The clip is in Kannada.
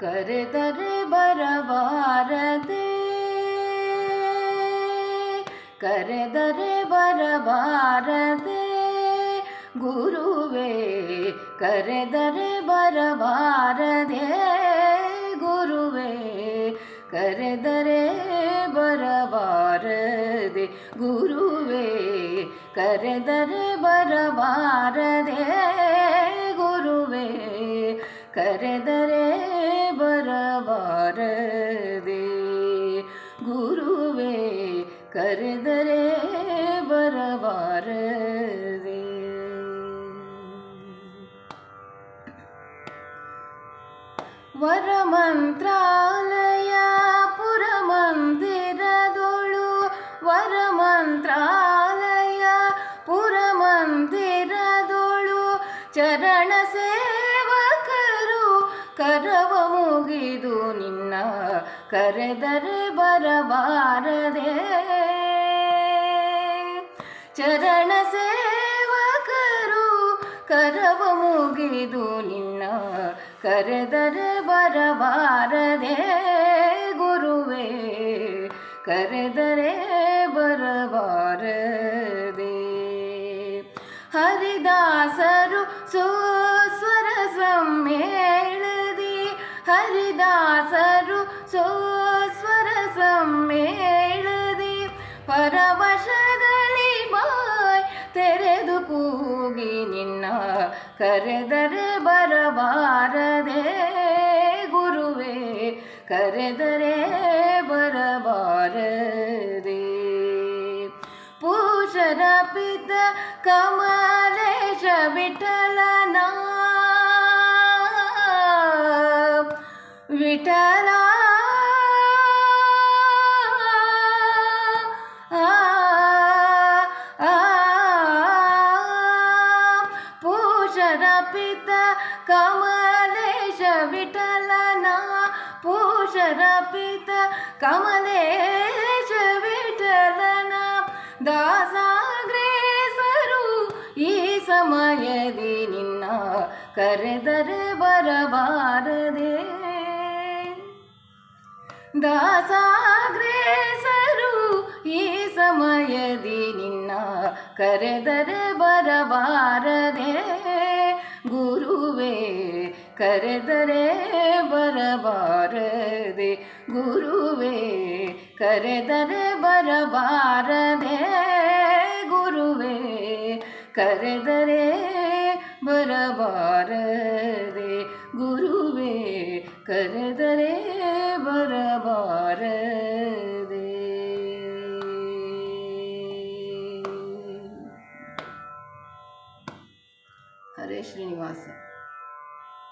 कर दर बरबार दे कर दर बरबार दे गुरुवे, कर दर बरबार दे गुरुवे, कर दर बरबार दे गुरुवे, कर दर बरबार दे गुरुवे ಕರೆದರೆ ಬರಬಾರದೆ ಗುರುವೇ ಕರೆದರೆ ಬರಬಾರದೆ ವರಮಂತ್ರಾಲಯ ಪುರಮಂದಿರದೊಳು ವರಮಂತ್ರಾಲಯ ಪುರಮಂದಿರದೊಳು ಚರಣ ಸೇವಕರು ಕರವ ಮುಗಿದು ನಿನ್ನ ಕರೆದರೆ ಬರಬಾರದೆ. ಚರಣ ಸೇವಕರು ಕರವ ಮುಗಿದು ನಿನ್ನ ಕರೆದರೆ ಬರಬಾರದೆ. ಗುರುವೇ, ಕರೆದರೆ ಬರಬಾರದೆ. ಹರಿದಾಸರು ಸುಸ್ವರ ಸಮ್ಮೇಳದಿ ಹರಿದಾಸರು ಸೋಸ್ವರ ಸಮ್ಮೇಳದಿ ಪರವಶದಲ್ಲಿ ಬಾಯ್ ತೆರೆದು ಕೂಗಿ ನಿನ್ನ ಕರೆದರೆ ಬರಬಾರದೆ ಗುರುವೇ ಕರೆದರೆ ಬರಬಾರದೆ ಪೂಷರ ಪಿತ ಕಮಲೇಶ ವಿಠಲನ ವಿಠಲ ಆ, ಆ, ಪೂಷರ ಪಿತ ಕಮಲೇಶ ವಿಠಲನ ಪೂಷರ ಪಿತ ಕಮಲೇಶ ವಿಠಲನ ದಾಸಾಗ್ರೇಸರು ಈ ಸಮಯದಿ ನಿನ್ನ ಕರೆದರೆ ಬರಬಾರದೆ ದಾಸಾಗ್ರೇಸರು, ಈ ಸಮಯದಿ ನಿನ್ನ ಕರೆದರೆ ಬರಬಾರದೆ. ಗುರುವೇ, ಕರೆದರೆ ಬರಬಾರದೆ. ಗುರುವೇ, ಕರೆದರೆ ಬರಬಾರದೆ. ಗುರುವೇ, ಕರೆದರೆ ಬರಬಾರದೆ. ಗುರುವೇ, ಕರೆದರೆ बरबार दे। हरे श्रीनिवास।